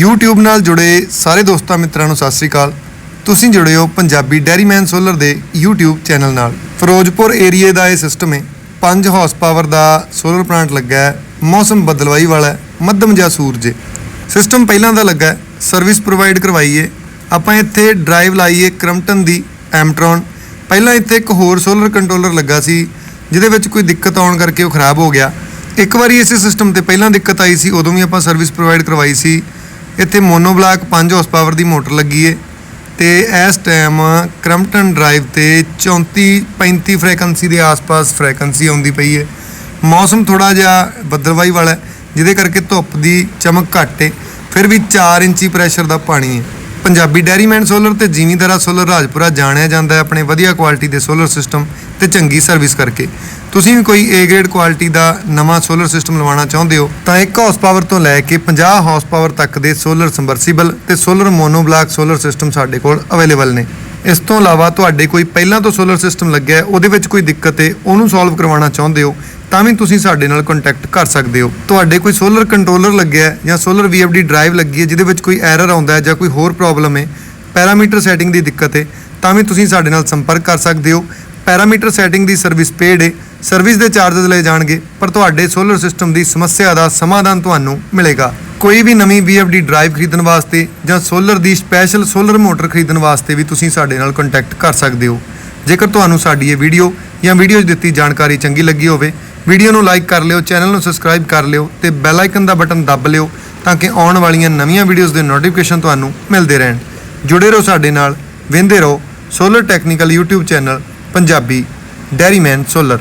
YouTube ਨਾਲ ਜੁੜੇ ਸਾਰੇ ਦੋਸਤਾਂ ਮਿੱਤਰਾਂ ਨੂੰ ਸਤਿ ਸ੍ਰੀ ਅਕਾਲ। ਤੁਸੀਂ ਜੁੜੇ ਹੋ ਪੰਜਾਬੀ ਡੈਰੀਮੈਨ ਸੋਲਰ ਦੇ YouTube ਚੈਨਲ ਨਾਲ। ਫਿਰੋਜ਼ਪੁਰ ਏਰੀਏ ਦਾ ਇਹ ਸਿਸਟਮ ਹੈ। 5 ਹਾਰਸ ਪਾਵਰ ਦਾ ਸੋਲਰ ਪਲਾਂਟ ਲੱਗਾ ਹੈ। ਮੌਸਮ ਬਦਲਵਾਈ ਵਾਲਾ ਮੱਧਮ ਜਾਂ ਸੂਰਜ ਸਿਸਟਮ ਪਹਿਲਾਂ ਦਾ ਲੱਗਾ ਸਰਵਿਸ ਪ੍ਰੋਵਾਈਡ ਕਰਵਾਈਏ। ਆਪਾਂ ਇੱਥੇ ਡਰਾਈਵ ਲਾਈਏ ਕ੍ਰਮਟਨ ਦੀ ਐਮਟ੍ਰੋਨ ਪਹਿਲਾਂ ਇੱਥੇ ਇੱਕ ਹੋਰ ਸੋਲਰ ਕੰਟਰੋਲਰ ਲੱਗਾ ਸੀ, ਜਿਹਦੇ ਵਿੱਚ ਕੋਈ ਦਿੱਕਤ ਆਉਣ ਕਰਕੇ ਉਹ ਖਰਾਬ ਹੋ ਗਿਆ। ਇੱਕ ਵਾਰੀ ਇਸੇ ਸਿਸਟਮ ਤੇ ਪਹਿਲਾਂ ਦਿੱਕਤ ਆਈ ਸੀ, ਉਦੋਂ ਵੀ ਆਪਾਂ ਸਰਵਿਸ ਪ੍ਰੋਵਾਈਡ ਕਰਵਾਈ ਸੀ। ਇੱਥੇ ਮੋਨੋ ਬਲਾਕ 5 ਹਾਰਸ ਪਾਵਰ ਦੀ ਮੋਟਰ ਲੱਗੀ ਏ ਤੇ ਇਸ ਟਾਈਮ ਕ੍ਰਮਟਨ ਡਰਾਈਵ ਤੇ 34 35 ਫ੍ਰੀਕੁਐਂਸੀ ਦੇ ਆਸ-ਪਾਸ ਫ੍ਰੀਕੁਐਂਸੀ ਆਉਂਦੀ ਪਈ ਏ। ਮੌਸਮ ਥੋੜਾ ਜਿਹਾ ਬੱਦਲਵਾਈ ਵਾਲਾ ਹੈ, ਜਿਹਦੇ ਕਰਕੇ ਧੁੱਪ ਦੀ ਚਮਕ ਘੱਟ ਏ ਫਿਰ ਵੀ 4 ਇੰਚੀ ਪ੍ਰੈਸ਼ਰ ਦਾ ਪਾਣੀ ਹੈ ਪੰਜਾਬੀ ਡੈਰੀਮੈਨ ਸੋਲਰ ਤੇ ਜੀਵੀਂਦਾਰਾ ਸੋਲਰ ਰਾਜਪੁਰਾ ਜਾਣਿਆ ਜਾਂਦਾ ਹੈ ਆਪਣੇ ਵਧੀਆ ਕੁਆਲਿਟੀ ਦੇ ਸੋਲਰ ਸਿਸਟਮ ਤੇ ਚੰਗੀ ਸਰਵਿਸ ਕਰਕੇ। ਤੁਸੀਂ ਵੀ ਕੋਈ A ਗ੍ਰੇਡ ਕੁਆਲਿਟੀ ਦਾ ਨਵਾਂ ਸੋਲਰ ਸਿਸਟਮ ਲਵਾਉਣਾ ਚਾਹੁੰਦੇ ਹੋ, ਤਾਂ 1 ਹਾਰਸ ਪਾਵਰ ਤੋਂ ਲੈ ਕੇ 50 ਹਾਰਸ ਪਾਵਰ ਤੱਕ ਦੇ ਸੋਲਰ ਸਮਰਸੀਬਲ ਤੇ ਸੋਲਰ ਮੋਨੋਬਲਾਕ ਸੋਲਰ ਸਿਸਟਮ ਸਾਡੇ ਕੋਲ ਅਵੇਲੇਬਲ ਨੇ। ਇਸ ਤੋਂ ਇਲਾਵਾ ਤੁਹਾਡੇ ਕੋਈ ਪਹਿਲਾਂ ਤੋਂ ਸੋਲਰ ਸਿਸਟਮ ਲੱਗਿਆ ਹੈ, ਉਹਦੇ ਵਿੱਚ ਕੋਈ ਦਿੱਕਤ ਹੈ, ਉਹਨੂੰ ਸੋਲਵ ਕਰਵਾਉਣਾ ਚਾਹੁੰਦੇ ਹੋ, ਤਾਂ ਵੀ ਤੁਸੀਂ ਸਾਡੇ ਨਾਲ ਕੰਟੈਕਟ ਕਰ ਸਕਦੇ ਹੋ। ਤੁਹਾਡੇ ਕੋਈ ਸੋਲਰ ਕੰਟਰੋਲਰ ਲੱਗਿਆ ਹੈ ਜਾਂ ਸੋਲਰ VFD ਡਰਾਈਵ ਲੱਗੀ ਹੈ, ਜਿਹਦੇ ਵਿੱਚ ਕੋਈ ਐਰਰ ਆਉਂਦਾ ਹੈ ਜਾਂ ਕੋਈ ਹੋਰ ਪ੍ਰੋਬਲਮ ਹੈ, ਪੈਰਾਮੀਟਰ ਸੈਟਿੰਗ ਦੀ ਦਿੱਕਤ ਹੈ, ਤਾਂ ਵੀ ਤੁਸੀਂ ਸਾਡੇ ਨਾਲ ਸੰਪਰਕ ਕਰ ਸਕਦੇ ਹੋ। ਪੈਰਾਮੀਟਰ ਸੈਟਿੰਗ ਦੀ ਸਰਵਿਸ ਪੇਡ ਹੈ ਸਰਵਿਸ ਦੇ ਚਾਰजेस ਲਏ ਜਾਣਗੇ, ਪਰ ਤੁਹਾਡੇ ਸੋਲਰ ਸਿਸਟਮ ਦੀ ਸਮੱਸਿਆ ਦਾ ਸਮਾਧਾਨ ਤੁਹਾਨੂੰ ਮਿਲੇਗਾ। ਕੋਈ ਵੀ ਨਵੀਂ VFD ਡਰਾਈਵ ਖਰੀਦਣ ਵਾਸਤੇ ਜਾਂ ਸੋਲਰ ਦੀ ਸਪੈਸ਼ਲ ਸੋਲਰ ਮੋਟਰ ਖਰੀਦਣ ਵਾਸਤੇ ਵੀ ਤੁਸੀਂ ਸਾਡੇ ਨਾਲ ਕੰਟੈਕਟ ਕਰ ਸਕਦੇ ਹੋ। ਜੇਕਰ ਤੁਹਾਨੂੰ ਸਾਡੀ ਇਹ ਵੀਡੀਓ ਜਾਂ ਵੀਡੀਓ 'ਚ ਦਿੱਤੀ ਜਾਣਕਾਰੀ ਚੰਗੀ ਲੱਗੀ ਹੋਵੇ, ਵੀਡੀਓ ਨੂੰ ਲਾਈਕ ਕਰ ਲਿਓ, ਚੈਨਲ ਨੂੰ ਸਬਸਕ੍ਰਾਈਬ ਕਰ ਲਿਓ ਤੇ ਬੈਲ ਆਈਕਨ ਦਾ ਬਟਨ ਦੱਬ ਲਿਓ ਤਾਂ ਕਿ ਆਉਣ ਵਾਲੀਆਂ ਨਵੀਆਂ ਵੀਡੀਓਜ਼ ਦੇ ਨੋਟੀਫਿਕੇਸ਼ਨ ਤੁਹਾਨੂੰ ਮਿਲਦੇ ਰਹਿਣ। ਜੁੜੇ ਰਹੋ ਸਾਡੇ ਨਾਲ, ਵਿੰਦੇ ਰਹੋ solar technical YouTube channel Punjabi dairyman solar.